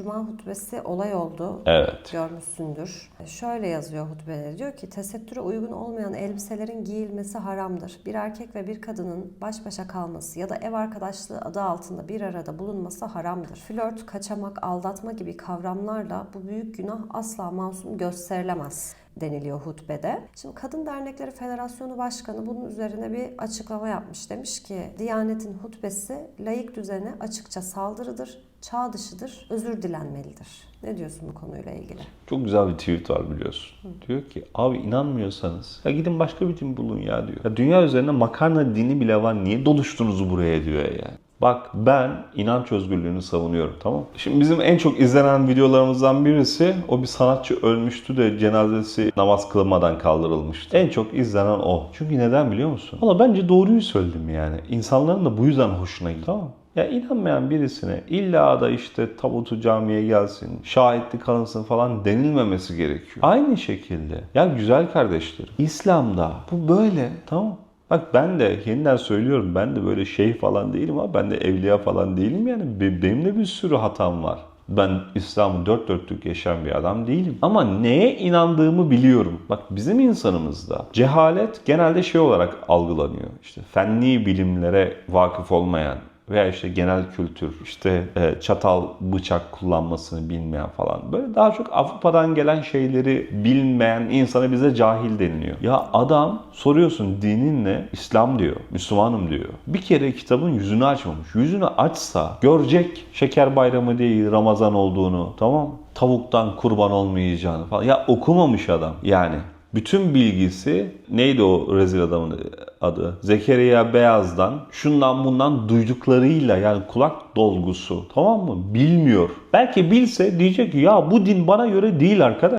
Cuma hutbesi olay oldu. Evet. Görmüşsündür. Şöyle yazıyor hutbeleri. Diyor ki tesettüre uygun olmayan elbiselerin giyilmesi haramdır. Bir erkek ve bir kadının baş başa kalması ya da ev arkadaşlığı adı altında bir arada bulunması haramdır. Flört, kaçamak, aldatma gibi kavramlarla bu büyük günah asla masum gösterilemez deniliyor hutbede. Şimdi Kadın Dernekleri Federasyonu Başkanı bunun üzerine bir açıklama yapmış. Demiş ki Diyanet'in hutbesi layık düzene açıkça saldırıdır, çağ dışıdır, özür dilenmelidir. Ne diyorsun bu konuyla ilgili? Çok güzel bir tweet var biliyorsun. Diyor ki abi inanmıyorsanız ya gidin başka bir din bulun ya diyor. Ya dünya üzerinde makarna dini bile var. Niye doluştunuz buraya diyor yani. Bak ben inanç özgürlüğünü savunuyorum tamam? Şimdi bizim en çok izlenen videolarımızdan birisi o bir sanatçı ölmüştü de cenazesi namaz kılmadan kaldırılmıştı. En çok izlenen o. Çünkü neden biliyor musun? Valla bence doğruyu söyledim yani. İnsanların da bu yüzden hoşuna gidiyor. Tamam? Ya inanmayan birisine illa da işte tabutu camiye gelsin, şahitlik alınsın falan denilmemesi gerekiyor. Aynı şekilde ya güzel kardeşlerim İslam'da bu böyle tamam? Bak ben de yeniden söylüyorum ben de böyle şeyh falan değilim ama ben de evliya falan değilim yani Be- benim de bir sürü hatam var. Ben İslam'ı dört dörtlük yaşayan bir adam değilim. Ama neye inandığımı biliyorum. Bak bizim insanımızda cehalet genelde şey olarak algılanıyor. İşte fenli bilimlere vakıf olmayan veya işte genel kültür, işte e, çatal, bıçak kullanmasını bilmeyen falan. Böyle daha çok Avrupa'dan gelen şeyleri bilmeyen insana bize cahil deniliyor. Ya adam soruyorsun dinin ne? İslam diyor, Müslümanım diyor. Bir kere kitabın yüzünü açmamış. Yüzünü açsa görecek şeker bayramı değil Ramazan olduğunu tamam? Tavuktan kurban olmayacağını falan. Ya okumamış adam yani. Bütün bilgisi neydi o rezil adamın adı? Zekeriya Beyaz'dan şundan bundan duyduklarıyla yani kulak dolgusu tamam mı? Bilmiyor. Belki bilse diyecek ki ya bu din bana göre değil arkadaş.